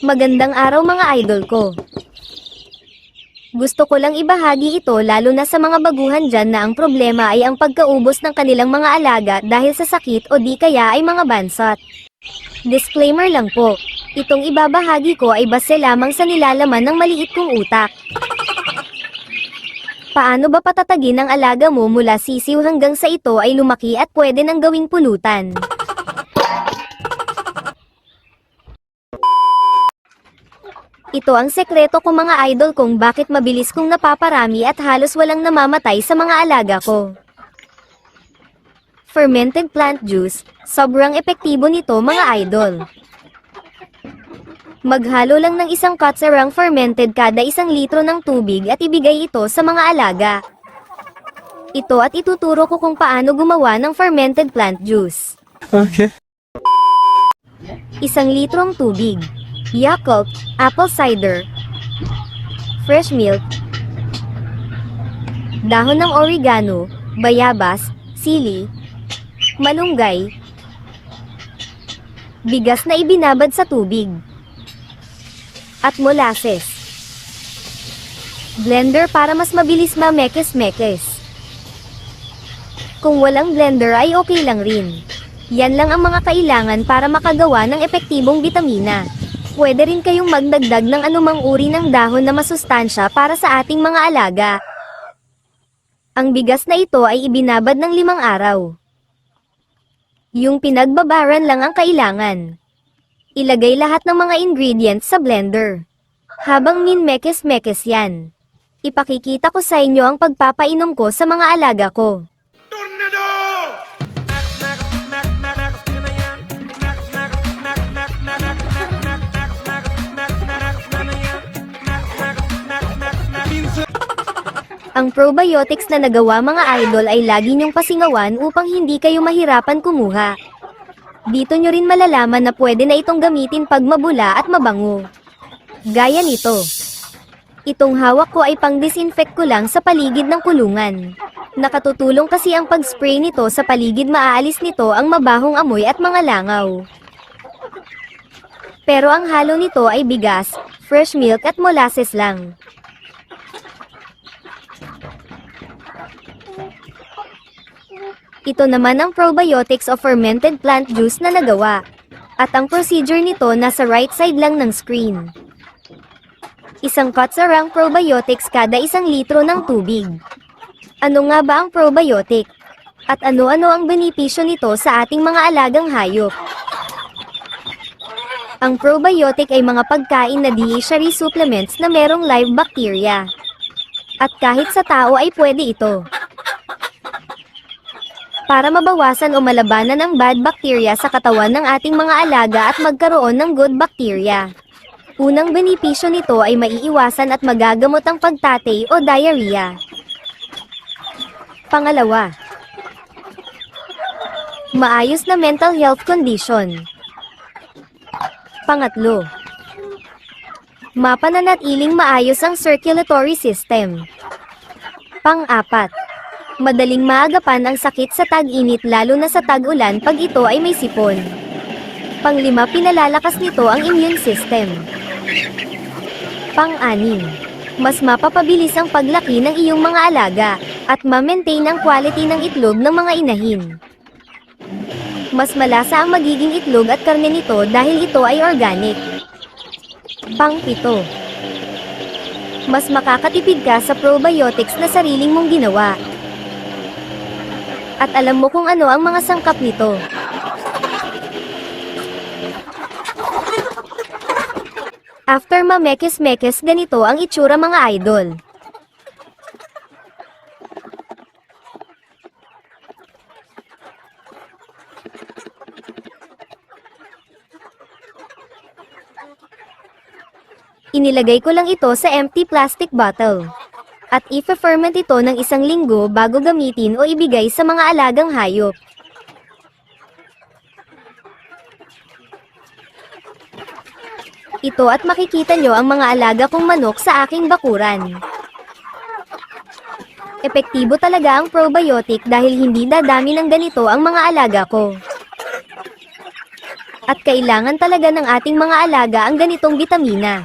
Magandang araw mga idol ko. Gusto ko lang ibahagi ito lalo na sa mga baguhan dyan na ang problema ay ang pagkaubos ng kanilang mga alaga dahil sa sakit o di kaya ay mga bansat. Disclaimer lang po, itong ibabahagi ko ay base lamang sa nilalaman ng maliit kong utak. Paano ba patatagin ang alaga mo mula sisiw hanggang sa ito ay lumaki at pwede nang gawing pulutan? Ito ang sekreto ko mga idol kung bakit mabilis kong napaparami at halos walang namamatay sa mga alaga ko. Fermented plant juice, sobrang epektibo nito mga idol. Maghalo lang ng isang katsarang fermented kada isang litro ng tubig at ibigay ito sa mga alaga. Ito at ituturo ko kung paano gumawa ng fermented plant juice. Okay. Isang litrong tubig. Yakult, apple cider, fresh milk, dahon ng oregano, bayabas, sili, malunggay, bigas na ibinabad sa tubig, at molasses. Blender para mas mabilis mamekes-mekes. Kung walang blender ay okay lang rin. Yan lang ang mga kailangan para makagawa ng epektibong bitamina. Pwede rin kayong magdagdag ng anumang uri ng dahon na masustansya para sa ating mga alaga. Ang bigas na ito ay ibinabad ng limang araw. Yung pinagbabaran lang ang kailangan. Ilagay lahat ng mga ingredients sa blender. Habang minmekes-mekes yan. Ipakikita ko sa inyo ang pagpapainom ko sa mga alaga ko. Ang probiotics na nagawa mga idol ay lagi niyong pasingawan upang hindi kayo mahirapan kumuha. Dito nyo rin malalaman na pwede na itong gamitin pag mabula at mabango. Gaya nito. Itong hawak ko ay pang-disinfect ko lang sa paligid ng kulungan. Nakatutulong kasi ang pag-spray nito sa paligid maaalis nito ang mabahong amoy at mga langaw. Pero ang halo nito ay bigas, fresh milk at molasses lang. Ito naman ang probiotics of fermented plant juice na nagawa. At ang procedure nito nasa right side lang ng screen. Isang katsarang probiotics kada isang litro ng tubig. Ano nga ba ang probiotic? At ano-ano ang benepisyo nito sa ating mga alagang hayop? Ang probiotic ay mga pagkain na dietary supplements na merong live bacteria. At kahit sa tao ay pwede ito para mabawasan o malabanan ang bad bacteria sa katawan ng ating mga alaga at magkaroon ng good bacteria. Unang benepisyo nito ay maiiwasan at magagamot ang pagtatay o diarrhea. Pangalawa, maayos na mental health condition. Pangatlo, mapananatiling maayos ang circulatory system. Pang-apat, madaling maagapan ang sakit sa tag-init lalo na sa tag-ulan pag ito ay may sipon. Panglima pinalalakas nito ang immune system. Pang-anim, mas mapapabilis ang paglaki ng iyong mga alaga, at ma-maintain ang quality ng itlog ng mga inahin. Mas malasa ang magiging itlog at karne nito dahil ito ay organic. Pang-pito, mas makakatipid ka sa probiotics na sariling mong ginawa. At alam mo kung ano ang mga sangkap nito. After mamekes-mekes ganito ang itsura mga idol. Inilagay ko lang ito sa empty plastic bottle. At i-ferment ito ng isang linggo bago gamitin o ibigay sa mga alagang hayop. Ito at makikita nyo ang mga alaga kong manok sa aking bakuran. Epektibo talaga ang probiotic dahil hindi dadami ng ganito ang mga alaga ko. At kailangan talaga ng ating mga alaga ang ganitong bitamina.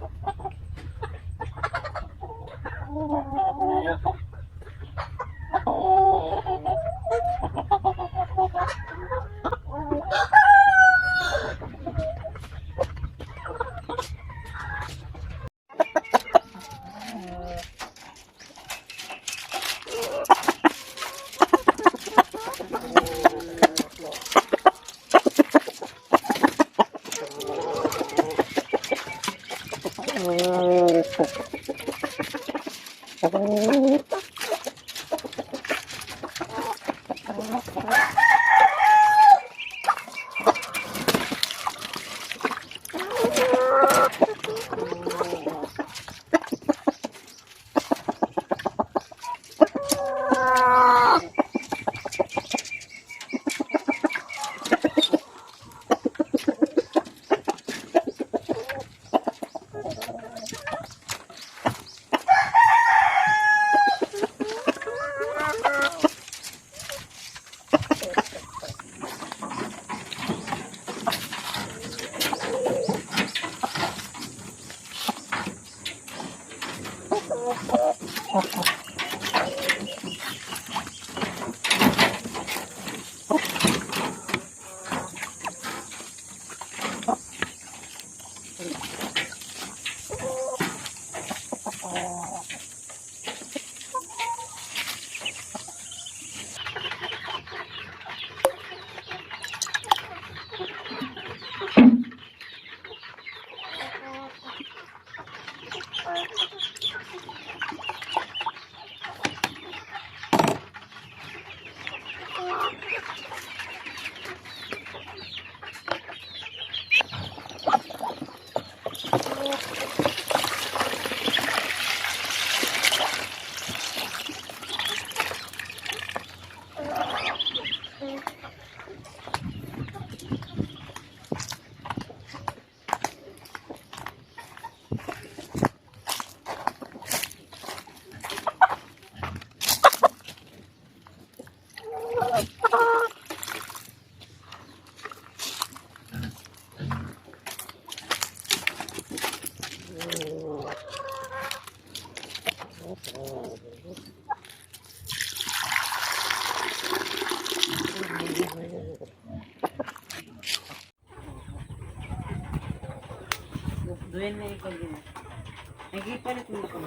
Papa. Duyan na ikaw din. Nagipalit mo ko.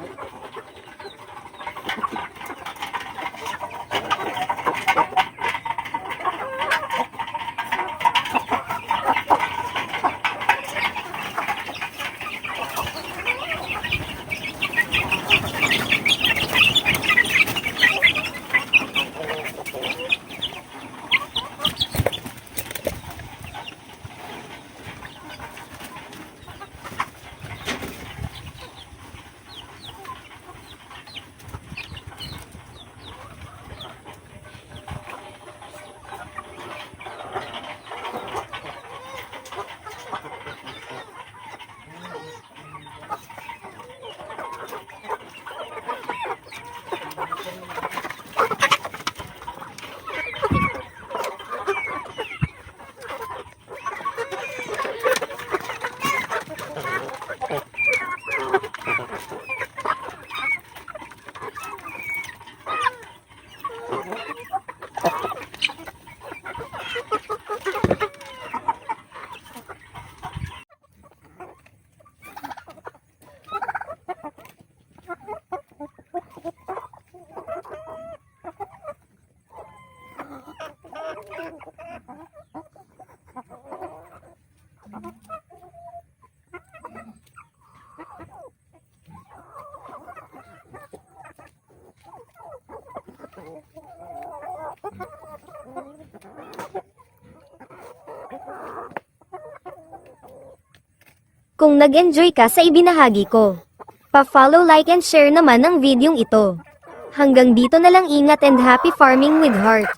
Kung nag-enjoy ka sa ibinahagi ko, pa-follow, like and share naman ang videong ito. Hanggang dito na lang ingat and happy farming with heart.